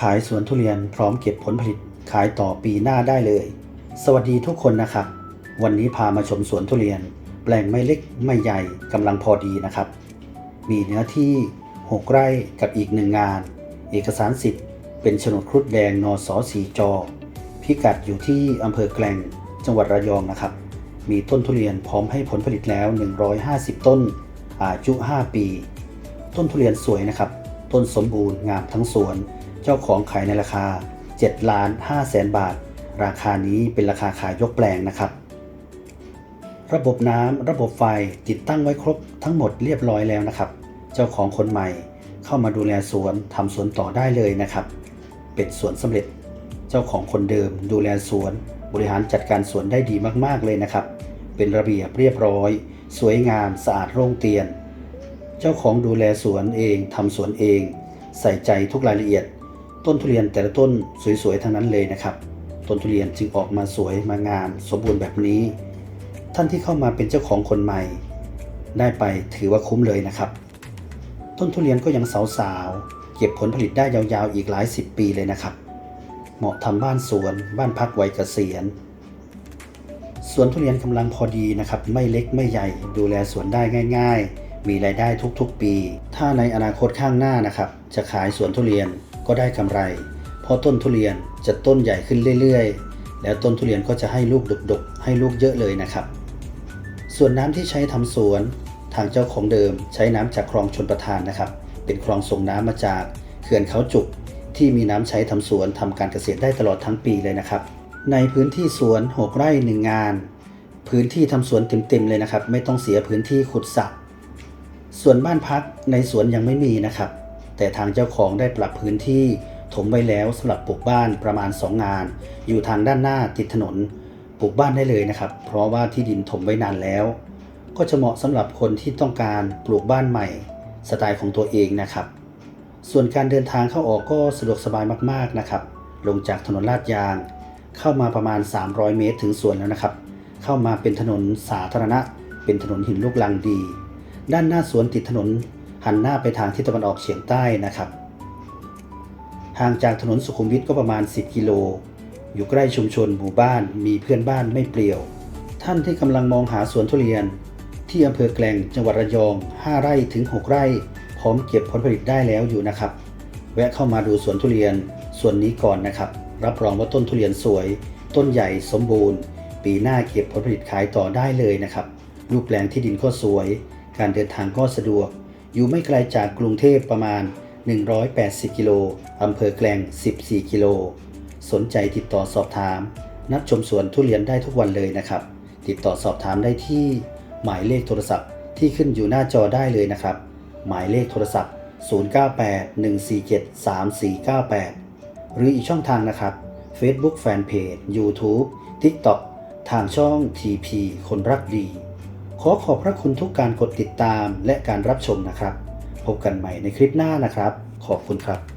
ขายสวนทุเรียนพร้อมเก็บผลผลิตขายต่อปีหน้าได้เลย สวัสดีทุกคนนะครับ วันนี้พามาชมสวนทุเรียน แปลงไม่เล็กไม่ใหญ่กำลังพอดีนะครับ มีเนื้อที่ 6 ไร่กับอีกหนึ่งงาน เอกสารสิทธิ์ เป็นโฉนดครุฑแดงนอสอสีจอ พิกัดอยู่ที่อำเภอแกลงจังหวัดระยองนะครับ มีต้นทุเรียนพร้อมให้ผลผลิตแล้ว 150 ต้น อายุ 5 ปี ต้นทุเรียนสวยนะครับ ต้นสมบูรณ์งามทั้งสวน เจ้าของขายในราคา7ล้าน5แสนบาท ราคานี้เป็นราคาขายยกแปลงนะครับ ระบบน้ำระบบไฟติดตั้งไว้ครบทั้งหมดเรียบร้อยแล้วนะครับ เจ้าของคนใหม่เข้ามาดูแลสวนทำสวนต่อได้เลยนะครับ เป็นสวนสำเร็จ เจ้าของคนเดิมดูแลสวน บริหารจัดการสวนได้ดีมากๆเลยนะครับ เป็นระเบียบเรียบร้อย สวยงามสะอาดโล่งเตียน เจ้าของดูแลสวนเองทำสวนเอง ใส่ใจทุกรายละเอียด ต้นทุเรียนแต่ละต้นสวยๆทั้งนั้นเลยนะครับ ต้นทุเรียนจึงออกมาสวยมางาม สมบูรณ์แบบนี้ ท่านที่เข้ามาเป็นเจ้าของคนใหม่ ได้ไปถือว่าคุ้มเลยนะครับ ต้นทุเรียนก็ยังสาวๆเก็บผลผลิตได้ยาวๆอีกหลายสิบปีเลยนะครับ เหมาะทำบ้านสวน บ้านพักวัยเกษียณสวนทุเรียนกำลังพอดีนะครับ ไม่เล็กไม่ใหญ่ดูแลสวนได้ง่าย ๆ มีรายได้ทุกๆปี ถ้าในอนาคตข้างหน้านะครับ จะขายสวนทุเรียน ก็ได้กำไร เพราะต้นทุเรียนจะต้นใหญ่ขึ้นเรื่อยๆ แล้วต้นทุเรียนก็จะให้ลูกดกๆ ให้ลูกเยอะเลยนะครับ ส่วนน้ำที่ใช้ทำสวน ทางเจ้าของเดิมใช้น้ำจากคลองชนประทานนะครับ เป็นคลองส่งน้ำมาจากเขื่อนเขาจุกที่มีน้ำใช้ทำสวนทำการเกษตรได้ตลอดทั้งปีเลยนะครับ ในพื้นที่สวน6ไร่หนึ่งงาน พื้นที่ทำสวนเต็มๆเลยนะครับ ไม่ต้องเสียพื้นที่ขุดสระส่วนบ้านพักในสวนยังไม่มีนะครับ แต่ทางเจ้าของได้ปรับพื้นที่ถมไว้แล้วสำหรับปลูกบ้านประมาณ 2 งาน อยู่ทางด้านหน้าติดถนน ปลูกบ้านได้เลยนะครับ เพราะว่าที่ดินถมไว้นานแล้ว ก็จะเหมาะสำหรับคนที่ต้องการปลูกบ้านใหม่ สไตล์ของตัวเองนะครับ ส่วนการเดินทางเข้าออกก็สะดวกสบายมากๆนะครับ ลงจากถนนลาดยาง เข้ามาประมาณ 300 เมตรถึงสวนแล้วนะครับ เข้ามาเป็นถนนสาธารณะ เป็นถนนหินลูกลังดี ด้านหน้าสวนติดถนน หันหน้าไปทางทิศตะวันออกเฉียงใต้นะครับ ห่างจากถนนสุขุมวิทก็ประมาณ 10 กิโล อยู่ใกล้ชุมชนหมู่บ้าน มีเพื่อนบ้านไม่เปลี่ยว ท่านที่กำลังมองหาสวนทุเรียน ที่อำเภอแกลงจังหวัดระยอง 5 ไร่ถึง 6 ไร่ พร้อมเก็บผลผลิตได้แล้วอยู่นะครับ แวะเข้ามาดูสวนทุเรียนส่วนนี้ก่อนนะครับ รับรองว่าต้นทุเรียนสวย ต้นใหญ่สมบูรณ์ ปีหน้าเก็บผลผลิตขายต่อได้เลยนะครับ รูปแปลงที่ดินก็สวย การเดินทางก็สะดวก อยู่ไม่ไกลจากกรุงเทพประมาณ 180 กิโลอำเภอแกลง 14 กิโล สนใจติดต่อสอบถาม นัดชมสวนทุเรียนได้ทุกวันเลยนะครับ ติดต่อสอบถามได้ที่หมายเลขโทรศัพท์ที่ขึ้นอยู่หน้าจอได้เลยนะครับ หมายเลขโทรศัพท์ 0981473498 หรืออีกช่องทางนะครับ Facebook Fanpage YouTube TikTok ทางช่อง TP คนรักดี ขอขอบพระคุณทุกการกดติดตามและการรับชมนะครับ พบกันใหม่ในคลิปหน้านะครับ ขอบคุณครับ